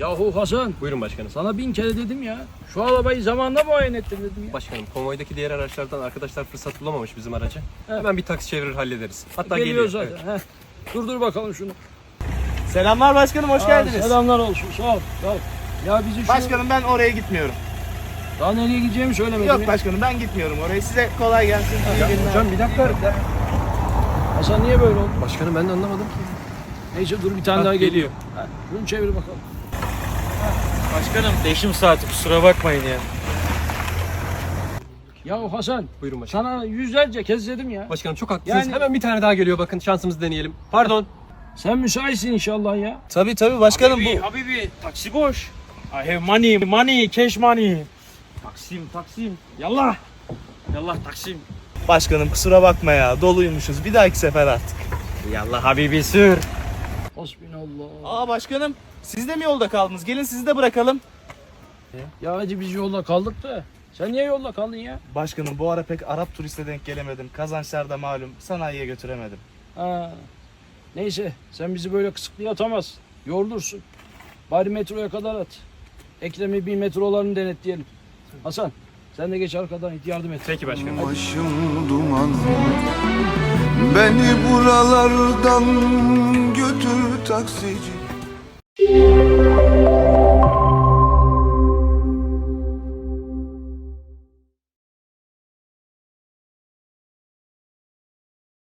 Yahu Hasan Buyurun başkanım. sana bin kere dedim ya. Şu arabayı zamanında muayene ettir dedim ya. Başkanım konvoydaki diğer araçlardan arkadaşlar fırsat bulamamış bizim aracı. Evet. Hemen bir taksi çevirir hallederiz. Hatta Geliyor geliyor. zaten. Heh. Dur dur bakalım şunu. Selamlar başkanım hoş Aa, geldiniz. Selamlar olsun sağ ol. Sağ ol. Ya bizi şu... Başkanım ben oraya gitmiyorum. Daha nereye gideceğimi söylemedin Yok ya. başkanım ben gitmiyorum oraya. Size kolay gelsin. Ya, hocam bir dakika. Hasan niye böyle oldu? Başkanım ben de anlamadım ki. Neyse dur bir tane Ha, daha geliyor. geliyor. Ha, Bunu çevir bakalım. Başkanım değişim saati kusura bakmayın ya. Ya Hasan Buyurun başkanım. sana yüzlerce kez dedim ya. Başkanım çok haklısınız. Yani- Hemen bir tane daha geliyor bakın şansımızı deneyelim. Pardon. Sen müsaitsin inşallah ya. Tabii tabii başkanım Habibi, bu. Habibi taksi boş. I have money, money, cash money. Taksim, taksim. Yallah. Yallah taksim. Başkanım kusura bakma ya doluymuşuz. Bir dahaki sefer artık. Yallah Habibi sür. Hasbinallah. Aa başkanım siz de mi yolda kaldınız? Gelin sizi de bırakalım. Ya hadi biz yolda kaldık da. Sen niye yolda kaldın ya? Başkanım bu ara pek Arap turiste denk gelemedim. Kazançlar da malum. Sanayiye götüremedim. Ha. Neyse sen bizi böyle kısıklıya atamazsın. Yorulursun. Bari metroya kadar at. Ekrem'i bir metrolarını denetleyelim. Hasan sen de geç arkadan it yardım et. Peki başkanım. Başım duman Beni buralardan götür taksici Yeah.